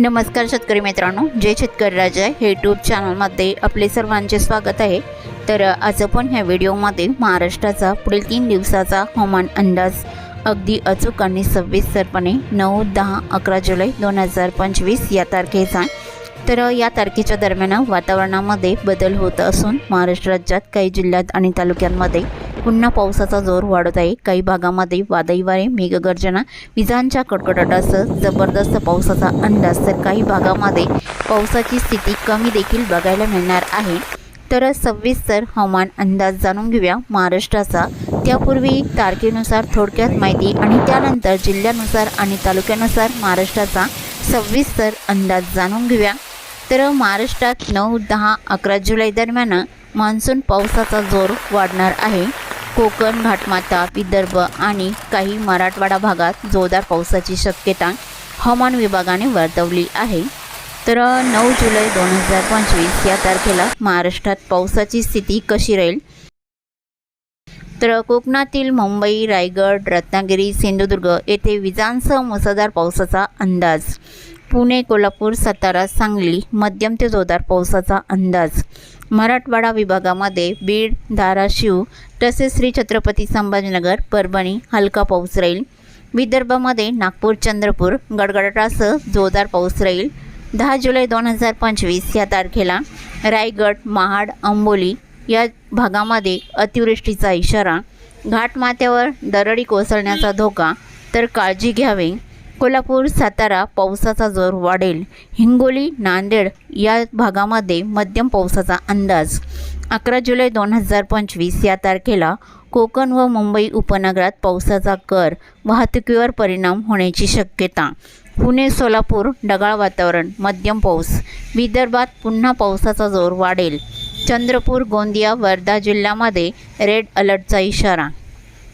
नमस्कार शेतकरी मित्रांनो जय शेतकरी राजा हे यूट्यूब चॅनलमध्ये आपले सर्वांचे स्वागत आहे. तर आज आपण ह्या व्हिडिओमध्ये महाराष्ट्राचा पुढील तीन दिवसाचा हवामान अंदाज अगदी अचूक आणि सविस्तरपणे नऊ दहा अकरा जुलै दोन हजार पंचवीस या तारखेचा तर या तारखेच्या दरम्यान वातावरणामध्ये बदल होत असून महाराष्ट्र राज्यात काही जिल्ह्यात आणि तालुक्यांमध्ये पुन्हा पावसाचा जोर वाढत आहे. काही भागामध्ये वादळी वारे मेघगर्जना विजांच्या कडकडाटासह जबरदस्त पावसाचा अंदाज. तर काही भागामध्ये पावसाची स्थिती कमी देखील बघायला मिळणार आहे. तर सविस्तर हवामान अंदाज जाणून घेऊया महाराष्ट्राचा. त्यापूर्वी तारखेनुसार थोडक्यात माहिती आणि त्यानंतर जिल्ह्यानुसार आणि तालुक्यानुसार महाराष्ट्राचा सविस्तर अंदाज जाणून घेऊया. तर महाराष्ट्रात नऊ दहा अकरा जुलै दरम्यान मान्सून पावसाचा जोर वाढणार आहे. कोकण घाटमाता विदर्भ आणि काही मराठवाडा भागात जोरदार पावसाची शक्यता हवामान विभागाने वर्तवली आहे. तर नऊ जुलै दोन हजार पंचवीस या तारखेला महाराष्ट्रात पावसाची स्थिती कशी राहील? तर कोकणातील मुंबई रायगड रत्नागिरी सिंधुदुर्ग येथे विजांसह मुसळधार पावसाचा अंदाज पुणे कोल्हापूर सातारा सांगली मध्यम ते जोरदार पावसाचा अंदाज. मराठवाडा विभागामध्ये बीड धाराशिव तसेच श्री छत्रपती संभाजीनगर परभणी हलका पाऊस राहील. विदर्भामध्ये नागपूर चंद्रपूर गडगडाटासह जोरदार पाऊस राहील. दहा जुलै दोन हजार पंचवीस या तारखेला रायगड महाड अंबोली या भागामध्ये अतिवृष्टीचा इशारा. घाटमाथ्यावर दरडी कोसळण्याचा धोका तर काळजी घ्यावी. कोल्हापूर सातारा पावसाचा जोर वाढेल. हिंगोली नांदेड या भागामध्ये मध्यम पावसाचा अंदाज. अकरा जुलै दोन हजार पंचवीस या तारखेला कोकण व मुंबई उपनगरात पावसाचा कर वाहतुकीवर परिणाम होण्याची शक्यता. पुणे सोलापूर ढगाळ वातावरण मध्यम पाऊस. विदर्भात पुन्हा पावसाचा जोर वाढेल. चंद्रपूर गोंदिया वर्धा जिल्ह्यामध्ये रेड अलर्टचा इशारा.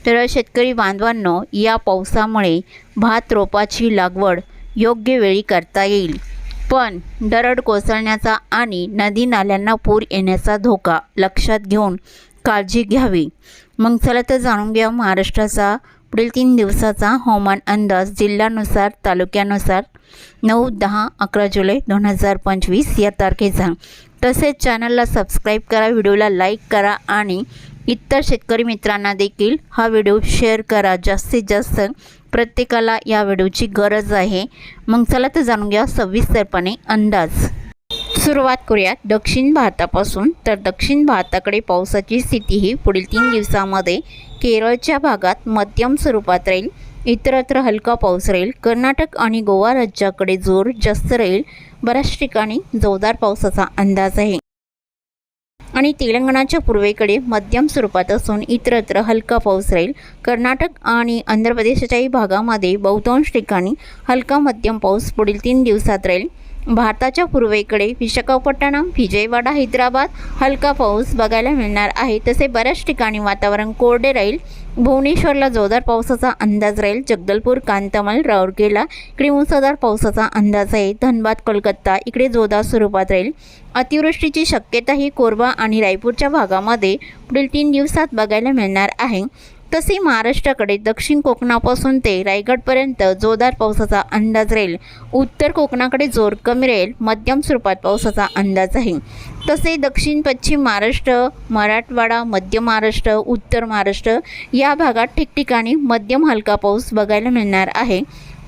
तर शेतकरी बांधवांनो या पावसामुळे भात रोपाची लागवड योग्य वेळी करता येईल. पण दरड कोसळण्याचा आणि नदी नाल्यांना पूर येण्याचा धोका लक्षात घेऊन काळजी घ्यावी. मग चला तर जाणून घ्या महाराष्ट्राचा पुढील तीन दिवसाचा हवामान अंदाज जिल्ह्यानुसार तालुक्यानुसार. नऊ दहा अकरा जुलै दोन हजार पंचवीस या तारखेचा. तसेच चॅनलला सबस्क्राईब करा व्हिडिओला लाईक करा आणि इतर शेतकरी मित्रांना देखील हा व्हिडिओ शेअर करा. जास्तीत जास्त प्रत्येकाला या व्हिडिओची गरज आहे. मग चला तर जाणून घ्या सविस्तरपणे अंदाज. सुरुवात करूयात. दक्षिण भारतापासून तर दक्षिण भारताकडे पावसाची स्थिती ही पुढील तीन दिवसामध्ये केरळच्या भागात मध्यम स्वरूपात राहील. इतरत्र हलका पाऊस राहील. कर्नाटक आणि गोवा राज्याकडे जोर जास्त राहील. बऱ्याच ठिकाणी जोरदार पावसाचा अंदाज आहे. आणि तेलंगणाच्या पूर्वेकडे मध्यम स्वरूपात असून इतरत्र हलका पाऊस राहील. कर्नाटक आणि आंध्र प्रदेशाच्याही भागामध्ये बहुतांश ठिकाणी हलका मध्यम पाऊस पुढील तीन दिवसात राहील. भारताच्या पूर्वेकडे विशाखापट्टणम विजयवाडा हैदराबाद हलका पाऊस बघायला मिळणार आहे. तसे बऱ्याच ठिकाणी वातावरण कोरडे राहील. भुवनेश्वरला जोरदार पावसाचा अंदाज राहील. जगदलपूर कांतमल राऊरकेला इकडे मुसळधार पावसाचा अंदाज आहे. धनबाद कोलकाता इकडे जोरदार स्वरूपात राहील. अतिवृष्टीची शक्यताही कोरबा आणि रायपूरच्या भागामध्ये पुढील तीन दिवसात बघायला मिळणार आहे. तसे महाराष्ट्राकडे दक्षिण कोकणापासून ते रायगडपर्यंत जोरदार पावसाचा अंदाज राहील. उत्तर कोकणाकडे जोर कमी राहील. मध्यम स्वरूपात पावसाचा अंदाज आहे. तसे दक्षिण पश्चिम महाराष्ट्र मराठवाडा मध्य महाराष्ट्र उत्तर महाराष्ट्र या भागात ठिकठिकाणी मध्यम हलका पाऊस बघायला मिळणार आहे.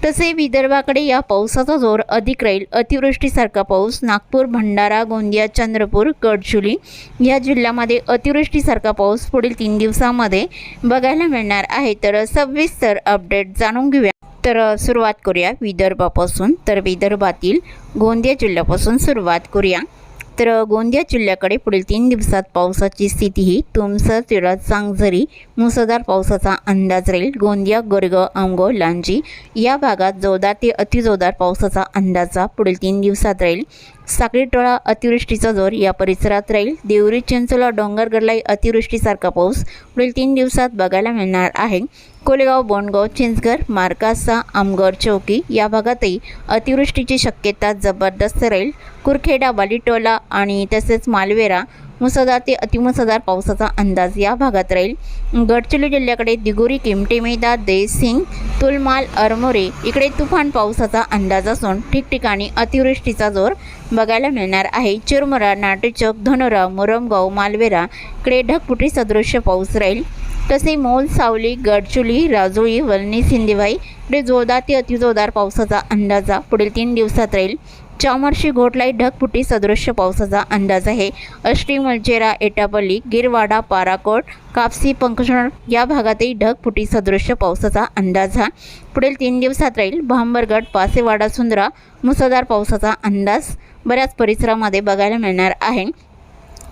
तसे विदर्भाकडे या पावसाचा जोर अधिक राहील. अतिवृष्टीसारखा पाऊस नागपूर भंडारा गोंदिया चंद्रपूर गडचुली या जिल्ह्यामध्ये अतिवृष्टीसारखा पाऊस पुढील तीन दिवसामध्ये बघायला मिळणार आहे. तर सविस्तर अपडेट जाणून घेऊया. तर सुरुवात करूया विदर्भापासून. तर विदर्भातील गोंदिया जिल्ह्यापासून सुरुवात करूया. तर गोंदिया जिल्ह्याकडे पुढील तीन दिवसात पावसाची स्थिती ही तुमसर तिळा सांगझरी मुसळधार पावसाचा अंदाज राहील. गोंदिया गोरेगाव आमगाव लांजी या भागात जोरदार ते अतिजोरदार पावसाचा अंदाजा पुढील तीन दिवसात राहील. साखळीटोळा अतिवृष्टीचा जोर या परिसरात राहील. देवरी चिंचोला डोंगरगडलाही अतिवृष्टीसारखा पाऊस पुढील तीन दिवसात बघायला मिळणार आहे. कोलेगाव बोंडगाव चिंचघर मार्कासा आमगड चौकी या भागातही अतिवृष्टीची शक्यता जबरदस्त राहील. कुरखेडा बालिटोला आणि तसेच मालवेरा मुसळधार ते अतिमुसळधार पावसाचा अंदाज या भागात राहील. गडचिरोली जिल्ह्याकडे दिगोरी किमटेमेदा देसिंग तुलमाल अरमोरे इकडे तुफान पावसाचा अंदाज असून ठिकठिकाणी अतिवृष्टीचा जोर बघायला मिळणार आहे. चिरमुरा नाटेचक धनोरा मुरमगाव मालवेरा इकडे ढगपुटी सदृश्य पाऊस राहील. तसे मोल सावली गडचुली राजोळी वलनी सिंदेवाई इकडे जोरदार ते अतिजोरदार पावसाचा अंदाजा पुढील तीन दिवसात राहील. चामर्शी घोटलाई ढगफुटी सदृश्य पावसाचा अंदाज आहे. अष्टी मलचेरा एटापल्ली गिरवाडा पाराकोट कापसी पंकशण या भागातही ढगफुटी सदृश्य पावसाचा अंदाज हा. पुढील तीन दिवसात राहील भांबरगड पासेवाडा सुंदरा मुसळधार पावसाचा अंदाज. बऱ्याच परिसरामध्ये बघायला मिळणार आहे.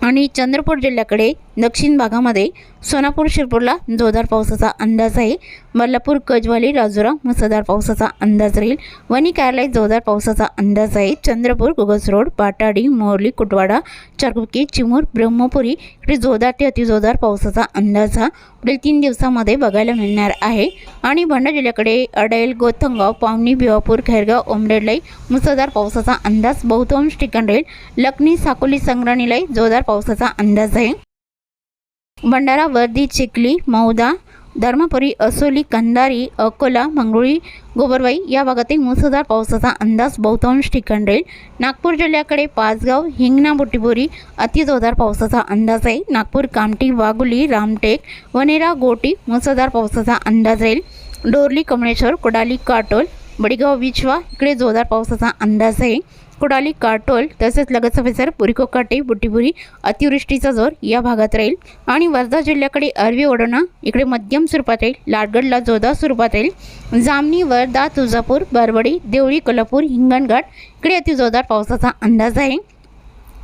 आणि चंद्रपूर जिल्ह्याकडे दक्षिण भागामध्ये सोनापूर शिरपूरला जोरदार पावसाचा अंदाज आहे. मल्लापूर कजवाली राजुरा मुसळधार पावसाचा अंदाज राहील. वणी कार्यालय जोरदार पावसाचा अंदाज आहे. चंद्रपूर गुगस रोड पाटाडी मोरली कुटवाडा चारकुकी चिमूर ब्रह्मपुरी इकडे जोरदार ते अतिजोरदार पावसाचा अंदाज हा पुढील तीन दिवसामध्ये बघायला मिळणार आहे. आणि भंडारा जिल्ह्याकडे अडेल गोथंगाव पावनी भिवापूर खैरगाव ओमरेडलाई मुसळधार पावसाचा अंदाज बहुतांश ठिकाण राहील. लखनी साकोली संग्रहालय जोरदार पावसाचा अंदाज आहे. भंडारा वर्दी चिखली मौदा धर्मपुरी असोली कंधारी अकोला मंगरुळी गोबरवाई या भागातील मुसळधार पावसाचा अंदाज बहुतांश ठिकाण राहील. नागपूर जिल्ह्याकडे पाचगाव हिंगणा बुटीबोरी अतिजोरदार पावसाचा अंदाज आहे. नागपूर कामठी वाघुली रामटेक वनेरा गोटी मुसळधार पावसाचा अंदाज राहील. डोरली कमळेश्वर कोडाली काटोल बडीगाव विचवा इकडे जोरदार पावसाचा अंदाज आहे. कुडाली काटोल तसेच लगतचा परिसर पुरिकोकाटे बुटीबुरी अतिवृष्टीचा जोर या भागात राहील. आणि वर्धा जिल्ह्याकडे अरवी ओढणा इकडे मध्यम स्वरूपात राहील. लाडगडला जोरदार स्वरूपात राहील. जामनी वर्धा तुळजापूर बरवडी देवळी कोल्हापूर हिंगणघाट इकडे अतिजोरदार पावसाचा अंदाज आहे.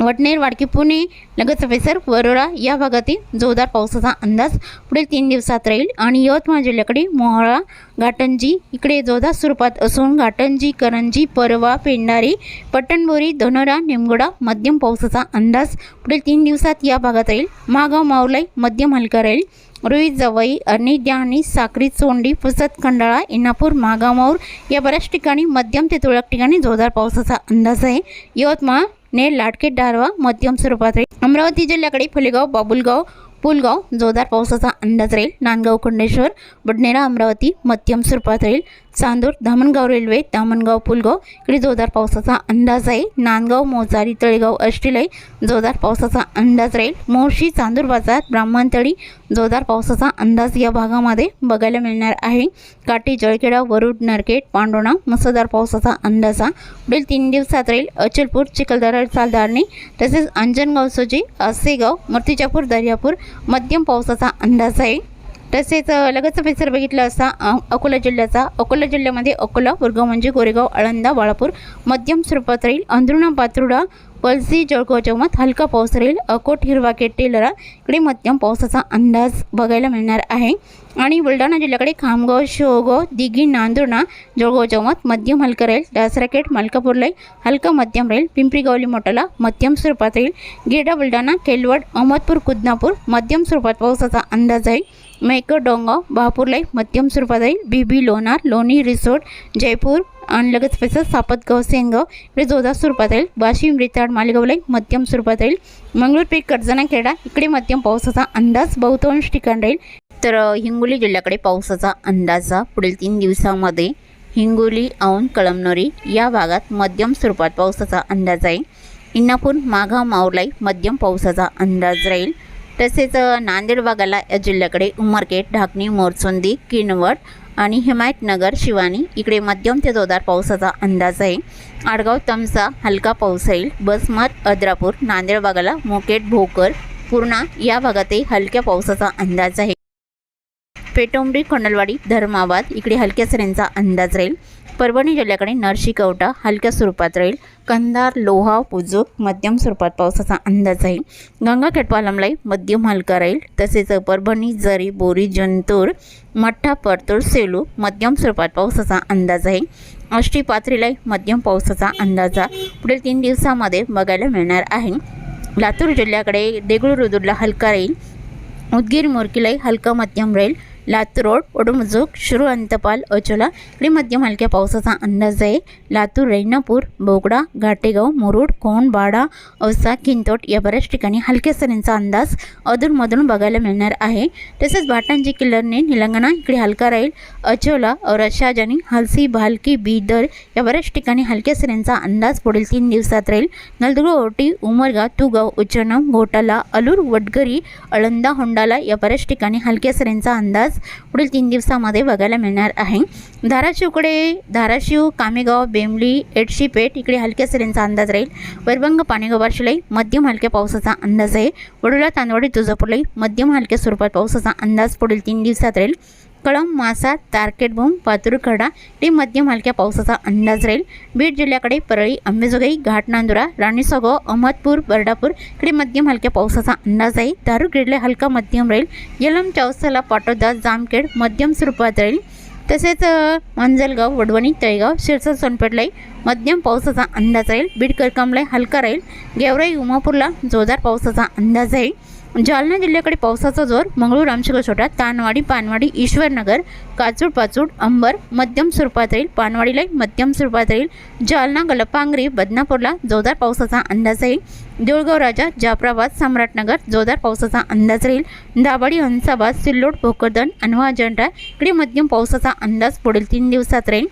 वडनेर वाडकी पुणे लगतचा परिसर वरोरा या भागातील जोरदार पावसाचा अंदाज पुढील तीन दिवसात राहील. आणि यवतमाळ जिल्ह्याकडे मोहळा घाटंजी इकडे जोरदार स्वरूपात असून घाटंजी करंजी परवा पेंढारी पट्टणबोरी धनोरा निमगोडा मध्यम पावसाचा अंदाज पुढील तीन दिवसात या भागात राहील. मागाव मावलाई मध्यम हलका राहील. रुई जवई अर्णी डहाणी साक्री चोंडी पुसद खंडाळा इनापूर मागामाऊर या बऱ्याच ठिकाणी मध्यम ते तुरळक ठिकाणी जोरदार पावसाचा अंदाज आहे. यवतमाळ ने लाटके डारवा मध्यम स्वरूपात राहील. अमरावती जिल्ह्याकडे फुलेगाव बाबुलगाव पुलगाव जोरदार पावसाचा अंदाज राहील. नांदगाव खंडेश्वर बडनेरा अमरावती मध्यम स्वरूपात राहील. चांदूर धामणगाव रेल्वे धामणगाव पुलगाव इकडे जोरदार पावसाचा अंदाज आहे. नांदगाव मोजारी तळेगाव अष्टीलाई जोरदार पावसाचा अंदाज राहील. मोर्शी चांदूर बाजार ब्राह्मणतळी जोरदार पावसाचा अंदाज या भागामध्ये बघायला मिळणार आहे. काटी जळखेडा वरुड नरकेट पांडोणा मुसळधार पावसाचा अंदाज हा पुढील तीन दिवसात राहील. अचलपूर चिखलदरा सालदारणी तसेच अंजनगाव सोजी आसेगाव मूर्तिजापूर दर्यापूर मध्यम पावसाचा अंदाज आहे. तसेच अ, लगतचा परिसर बघितला असता अकोला जिल्ह्याचा. अकोला जिल्ह्यामध्ये अकोला वर्गाव म्हणजे गोरेगाव आळंदा बाळापूर मध्यम स्वरूपात राहील. अंधरुणा पात्रुडा वलसी जळगाव जमात हलका पाऊस राहील. अकोट हिरवाकेट टेलरा इकडे मध्यम पावसाचा अंदाज बघायला मिळणार आहे. आणि बुलढाणा जिल्ह्याकडे खामगाव शेवगाव दिघी नांदुर्णा जळगाव जमात मध्यम हलका राहील. दासराकेट मलकापूरलाई हलका मध्यम राहील. पिंपरी गावली मोठाला मध्यम स्वरूपात राहील. गेडा बुलढाणा केलवड अहमदपूर कुदनापूर मध्यम स्वरूपात पावसाचा अंदाज आहे. मेकर डोंगाव बहापूरलाई मध्यम स्वरूपात राहील बीबी लोणार लोणी रिसोर्ट जयपूर आणि लगेच पैसा सापतगाव सेनगाव इकडे जोरदार स्वरूपात राहील वाशिम रिताड मालेगावलाई मध्यम स्वरूपात राहील मंगळूर पीक कर्जना खेडा इकडे मध्यम पावसाचा अंदाज बहुतांश ठिकाण राहील. तर हिंगोली जिल्ह्याकडे पावसाचा अंदाजा पुढील तीन दिवसामध्ये हिंगोली औंध कळमनोरी या भागात मध्यम स्वरूपात पावसाचा अंदाज आहे. इंदापूर माघा मावलाई मध्यम पावसाचा अंदाज राहील. तसेच नांदेड भागाला या जिल्ह्याकडे उमरखेड ढाकणी मोरसुंदी किनवट आणि हिमायतनगर शिवानी इकडे मध्यम ते जोरदार पावसाचा अंदाज आहे. आडगाव तमसा हलका पाऊस राहील बसमत अद्रापूर नांदेड भागाला मोकेट भोकर पूर्णा या भागातही हलक्या पावसाचा अंदाज आहे. पेटोंबरी खंडलवाडी धर्माबाद इकडे हलक्या सरींचा अंदाज राहील. परभणी जिल्ह्याकडे नरशी कवटा हलक्या स्वरूपात राहील. कंधार लोहा पुजूक मध्यम स्वरूपात पावसाचा अंदाज आहे गंगाखेड पालमलाई मध्यम हलका राहील. तसेच परभणी जरी बोरी जंतूर मठ्ठा परतूर सेलू मध्यम स्वरूपात पावसाचा अंदाज आहे आष्टी पाथरीलाई मध्यम पावसाचा अंदाज पुढील तीन दिवसामध्ये बघायला मिळणार आहे. लातूर जिल्ह्याकडे देगलूर रुदूरला हलका राहील. उदगीर मोरकीलाई हलका मध्यम राहील. लातूर रोड ओडमुजुक शिरू अंतपाल अचोला इकडे मध्यम हलक्या पावसाचा अंदाज आहे. लातूर रेणापूर बोगडा घाटेगाव मुरुड कोणबाडा औसा किंतोट या बऱ्याच ठिकाणी हलक्या सरींचा अंदाज अधूनमधून बघायला मिळणार आहे. तसेच भाटांजी किल्लरने निलंगणा इकडे हलका राहील. अचोला औरत शाहजानी हलसी भालकी बीदर या बऱ्याच ठिकाणी हलक्या सरींचा अंदाज पुढील तीन दिवसात राहील. नलदुर्ग ओटी उमरगा तुगाव उच्चनम घोटाला अलूर वडगरी अळंदा होंडाला या बऱ्याच ठिकाणी हलक्या सरींचा अंदाज पुढील तीन दिवसामध्ये बघायला मिळणार आहे. धाराशिवकडे धाराशिव कामेगाव बेंबली एडशीपेठ इकडे हलक्या सरींचा अंदाज राहील. वैरभंग पाणेगाव बार्शीलाई मध्यम हलक्या पावसाचा अंदाज आहे. वडोला तांदवाडी तुळजापूरलाई मध्यम हलक्या स्वरूपात पावसाचा अंदाज पुढील तीन दिवसात राहील. कळंब मासा तारकेटभूम पातुरखडा ते मध्यम हलक्या पावसाचा अंदाज राहील. बीड जिल्ह्याकडे परळी अंबेजोगाई घाटनांदुरा राणीसगाव अहमदपूर बर्डापूर इकडे मध्यम हलक्या पावसाचा अंदाज आहे. दारू ग्रेडला हलका मध्यम राहील. यलम चौसाला पाटोदा जामखेड मध्यम स्वरूपात राहील. तसेच मांजलगाव मंजलगाव वडवणी तळेगाव शिरसर सोनपेठलाही मध्यम पावसाचा अंदाज राहील. बीड करकमला हलका राहील. गेवराई उमापूरला जोरदार पावसाचा अंदाज आहे. जालना जिल्ह्याकडे पावसाचा जोर मंगळूर आमशिका छोटा तानवाडी पानवाडी ईश्वरनगर काचूड पाचूड अंबर मध्यम स्वरूपात राहील पानवाडीला मध्यम स्वरूपात राहील. जालना गलपांगरी बदनापूरला जोरदार पावसाचा अंदाज राहील. देऊळगाव राजा जाफराबाद सम्राटनगर जोरदार पावसाचा अंदाज राहील. दाभाडी हंसाबाद सिल्लोड भोकरदन अनवा अजंठा इकडे मध्यम पावसाचा अंदाज पुढील तीन दिवसात राहील.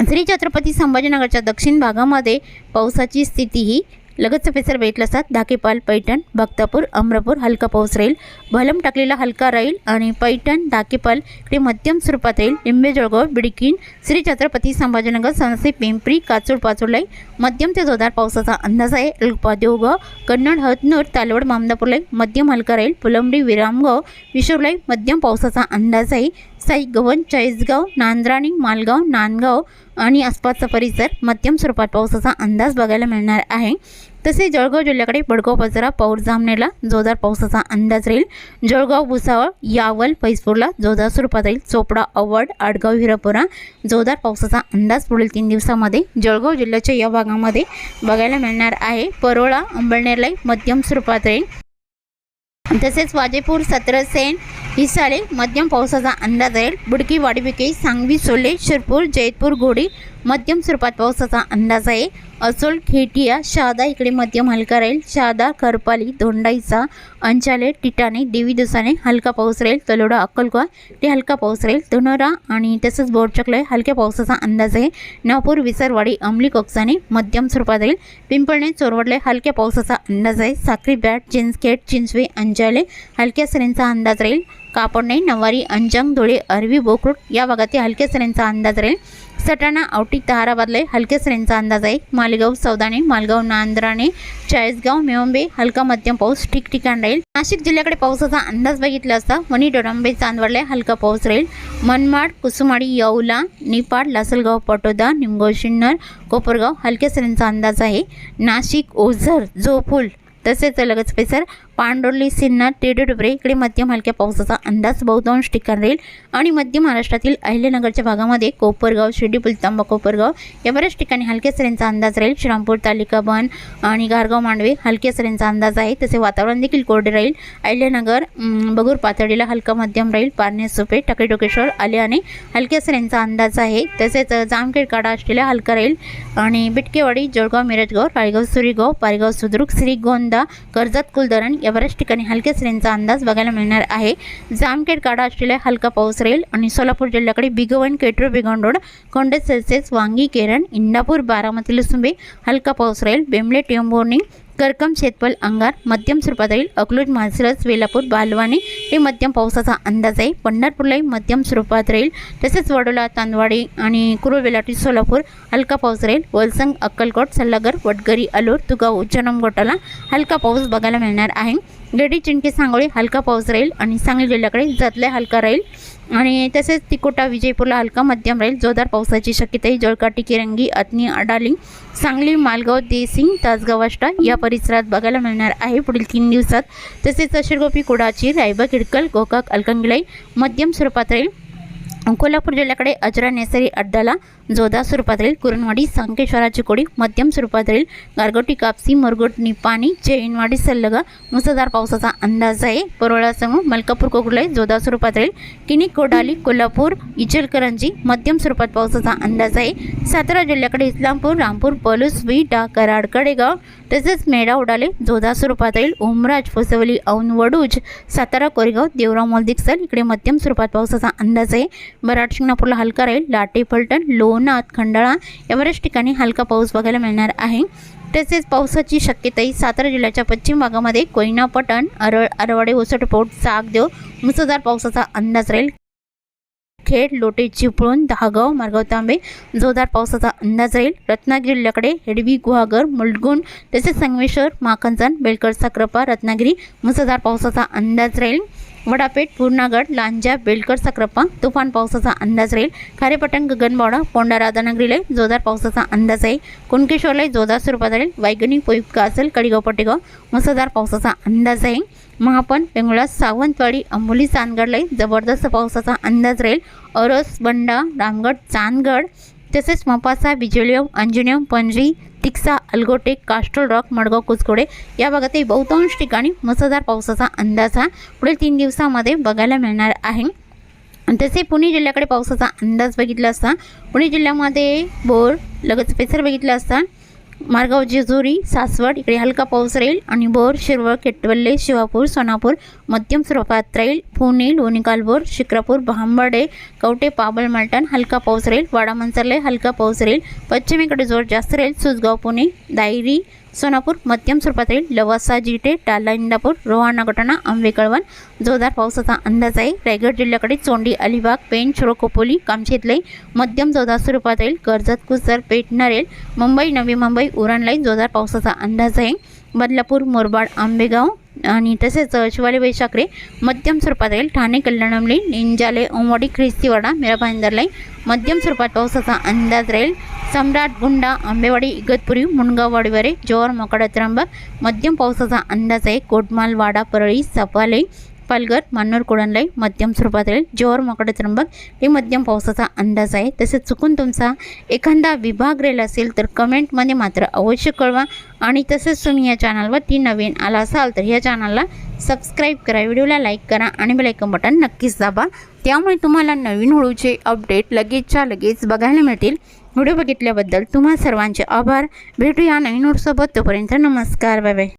श्री छत्रपती संभाजीनगरच्या दक्षिण भागामध्ये पावसाची स्थिती ही लगतचा फेसर भेटलं असतात. धाकेपाल पैठण भक्तापूर अमरापूर हलका पाऊस राहील. भलम टाकलेला हलका राहील आणि पैठण धाकेपाल इकडे मध्यम स्वरूपात राहील. लिंबे जळगाव बिडकीन श्री छत्रपती संभाजीनगर सनसे पिंपरी काचूड पाचोडलाई मध्यम ते जोरदार पावसाचा अंदाज आहे. अल्पा देवगाव कन्नड हतनूर तालवड मामदापूरलाई मध्यम हलका राहील. फुलंबरी विरामगाव विशोरलाई मध्यम पावसाचा अंदाज आहे. साई गवन चाळीसगाव नांद्राणी मालगाव नांदगाव आणि आसपासचा परिसर मध्यम स्वरूपात पावसाचा अंदाज बघायला मिळणार आहे. तसेच जळगाव जिल्ह्याकडे बडगाव बाजारा पौर जामनेला जोरदार पावसाचा अंदाज राहील. जळगाव भुसावळ यावल पैसपूरला जोरदार स्वरूपात राहील. चोपडा अवड आडगाव हिरापुरा जोरदार पावसाचा अंदाज पुढील तीन दिवसामध्ये जळगाव जिल्ह्याच्या या भागामध्ये बघायला मिळणार आहे. परोळा अंबळनेरलाही मध्यम स्वरूपात राहील. तसेच वाजेपूर सत्रसेन हिसाळे मध्यम पावसाचा अंदाज राहील. बुडकी वाडविके सांगवी सोले शिरपूर जैतपूर घोडी मध्यम स्वरूपात पावसाचा अंदाज आहे. असोल खेटिया शहादा इकडे मध्यम हलका राहील. शहादा करपाली धोंडाईचा अंचाले टिटाणे देवी दुसाने हलका पाऊस राहील. तलोडा अक्कलकोवा ते हलका पाऊस राहील. धनोरा आणि तसंच बोरचकले हलक्या पावसाचा अंदाज आहे. नागपूर विसरवाडी अंमली कोक्साने मध्यम स्वरूपात राहील. पिंपळणे चोरवडले हलक्या पावसाचा अंदाज आहे. साखरी बॅट चिंचखेड चिंचवे अंजाले हलक्या सरींचा अंदाज राहील. कापडणे नवारी अंजंग धुळे अरवी बोकरूट या भागातील हलक्या सरींचा अंदाज राहील. सटाणा औटी ताराबादले हलक्या सरींचा अंदाज आहे. मालेगाव सौदाणे मालगाव नांद्राणे चाळीसगाव मेवंबे हलका मध्यम पाऊस ठिकठिकाण राहील. नाशिक जिल्ह्याकडे पावसाचा अंदाज बघितला असता वणी डोडंबे चांदवडला हलका पाऊस राहील. मनमाड कुसुमाडी येवला निपाड लासलगाव पटोदा निमगाव शिन्नर कोपरगाव हलक्या सरींचा अंदाज आहे. नाशिक ओझर जोफुल तसेच लगच पेसर पांडोर्ली सिन्नर टेडुडुबरे इकडे मध्यम हलक्या पावसाचा अंदाज बहुतांश ठिकाण राहील. आणि मध्य महाराष्ट्रातील अहिल्यानगरच्या भागामध्ये कोपरगाव शिर्डी पुलतांबा कोपरगाव या बऱ्याच ठिकाणी हलक्या सरींचा अंदाज राहील. श्रीरामपूर तालिका बन आणि गारगाव मांडवे हलक्या सरींचा अंदाज आहे. तसे वातावरण देखील कोरडे राहील. अहिल्यानगर बगूर पातळीला हलका मध्यम राहील. पारणे सुपे टाकळी टोकेश्वर आल्याने हलक्या सरींचा अंदाज आहे. तसेच जामखेड काडा असलेला हलका राहील. आणि बिटकेवाडी जळगाव मिरजगाव रायगाव सुरीगाव पारगाव सुद्रुक श्रीगोंदा कर्जत कुलधरण या बऱ्याच ठिकाणी हलक्या सरींचा अंदाज बघायला मिळणार आहे. जामखेड काडा असलेला हलका पाऊस राहील आणि सोलापूर जिल्ह्याकडे बिगवण केटर बिगवण रोड कोंडे सेल्सियस वांगी केरण इंदापूर बारामती लुसुंबे हलका पाऊस राहील बेमले टेंबोर्निंग करकम शेतपल अंगार मध्यम स्वरूपात राहील अकलूज माळशिरस वेलापूर बालवाणी हे मध्यम पावसाचा अंदाज आहे. पंढरपूरलाही मध्यम स्वरूपात राहील. तसेच वडोला तांदवाडी आणि कुरुळ वेलाटी सोलापूर हलका पाऊस राहील. वलसंग अक्कलकोट सल्लागर वडगरी अलूर तुगाव उच्चनम गोटाला हलका पाऊस बघायला मिळणार आहे. गेडी चिंटी सांगोळी हलका पाऊस राहील आणि सांगली जिल्ह्याकडे जातल्या हलका राहील. आणि तसेच तिकोटा विजयपूरला हलका मध्यम राहील. जोरदार पावसाची शक्यता आहे जळकाटी किरंगी अतनी अडाली सांगली मालगाव देसिंग तासगाव वाष्टा या परिसरात बघायला मिळणार आहे. पुढील तीन दिवसात तसेच अशिरगोपी कुडाची रायबा किडकल गोकाक अलकंगिलाई मध्यम स्वरूपात राहील. कोल्हापूर जिल्ह्याकडे अजरा नेसरी अड्डाला जोरदार स्वरूपात राहील कुरणवाडी संकेश्वराची कोडी मध्यम स्वरूपात राहील गारगोटी कापसी मुरगोट पाणी जैनवाडी सल्लगा मुसळधार पावसाचा अंदाज आहे. परोळासमोर मलकापूर कोकुळे जोरदार स्वरूपात राहील किनी कोडाली कोल्हापूर इचलकरंजी मध्यम स्वरूपात पावसाचा अंदाज आहे. सातारा जिल्ह्याकडे इस्लामपूर रामपूर पलूस विटा कराड कडेगाव तसेच मेढा उडाले जोरदार स्वरूपात राहील उमराज फसवली औन वडूज सातारा कोरेगाव देवराव मोलदिक्सल इकडे मध्यम स्वरूपात पावसाचा अंदाज आहे. बराड शिंगणापूरला हलका राहील लाटे फलटण लोणार खंडाळा या बऱ्याच ठिकाणी हलका पाऊस बघायला मिळणार आहे. तसेच पावसाची शक्यताही सातारा जिल्ह्याच्या पश्चिम भागामध्ये कोयना पटण अरळ अरवाडे ओसटपोट चाकदेव मुसळधार पावसाचा अंदाज राहील. खेड लोटे चिपळूण दहागाव मार्गाव तांबे जोरदार पावसाचा अंदाज राहील. रत्नागिरी जिल्ह्याकडे हेडवी गुहागर मुलगुण तसेच संगमेश्वर माखंजन बेलकर साक्रपा रत्नागिरी मुसळधार पावसाचा अंदाज राहील. वडापेठ पूर्णागड लांजा बेलकर साक्रपा तुफान पावसाचा अंदाज राहील. खारेपटण गगनबावडा पोंडा राधानगरीलाही जोरदार पावसाचा अंदाज आहे. कुणकेश्वरलाही जोरदार स्वरूपात राहील. वैगणी पोईप असेल कडिगाव पटेगाव मुसळधार पावसाचा अंदाज आहे. महापण वेंगुळा सावंतवाडी अंबोली चांदगडलाही जबरदस्त पावसाचा अंदाज राहील. अरस बंडा रामगड चांदगड तसेच मपासा बिजोलियम अंजुनियम पणजी तिक्सा अल्गोटेक कास्ट्रोल रॉक मडगाव कुचकोडे या भागातही बहुतांश ठिकाणी मुसळधार पावसाचा अंदाज हा पुढील तीन दिवसामध्ये बघायला मिळणार आहे. आणि तसे पुणे जिल्ह्याकडे पावसाचा अंदाज बघितला असता पुणे जिल्ह्यामध्ये बोर लगेच पेसर बघितला असता मार्गाव जेजुरी सासवड इकडे हलका पाऊस राहील आणि बोर शिरवळ केटवल्ले शिवापूर सोनापूर मध्यम स्वरूपात राहील. पुणे लोणीकालभोर शिक्रापूर भांबर्डे कवटे पाबल मलटण हलका पाऊस राहील. वाडा मंचरले हलका पाऊस राहील. पश्चिमेकडे जोर जास्त राहील. सुसगाव पुणे दायरी सोनापूर मध्यम स्वरूपात येईल लवासा जिटे टाला इंदापूर रोहाणा गटाणा आंबे कळवण जोरदार पावसाचा अंदाज आहे. रायगड जिल्ह्याकडे चोंडी अलिबाग पेण शिरोकोपोली कामशेतलाई मध्यम जोरदार स्वरूपात येईल कर्जत कुसर पेठ नरेल मुंबई नवी मुंबई उरणलाई जोरदार पावसाचा अंदाज आहे. बदलापूर मोरबाड आंबेगाव आणि तसेच शिवाले वैशाखरे मध्यम स्वरूपात राहील ठाणे कल्याणमली निंजाले ओमवाडी ख्रिस्तीवाडा मेरा भाईंदरलाई मध्यम स्वरूपात पावसाचा अंदाज राहील. सम्राट गुंडा आंबेवाडी इगतपुरी मुणगाव वाडीवारे जोर मोकाडा त्र्यंबक मध्यम पावसाचा अंदाज आहे. कोटमालवाडा परळी सपाले पालघर मान्नूर कोडणलाई मध्यम स्वरूपात राहील जोर मोकडे त्र्यंबक हे मध्यम पावसाचा अंदाज आहे. तसेच चुकून तुमचा एखादा विभाग रेल असेल तर कमेंटमध्ये मात्र अवश्य कळवा. आणि तसेच तुम्ही या चॅनलवरती नवीन आला असाल तर ह्या चॅनलला सबस्क्राईब करा व्हिडिओला लाईक करा आणि बेलायकन बटन नक्कीच दाबा. त्यामुळे तुम्हाला नवीन हळूचे अपडेट लगेचच्या लगेच बघायला मिळतील. व्हिडिओ बघितल्याबद्दल तुम्हा सर्वांचे आभार. भेटूया नवीन सोबत तोपर्यंत नमस्कार. Bye bye.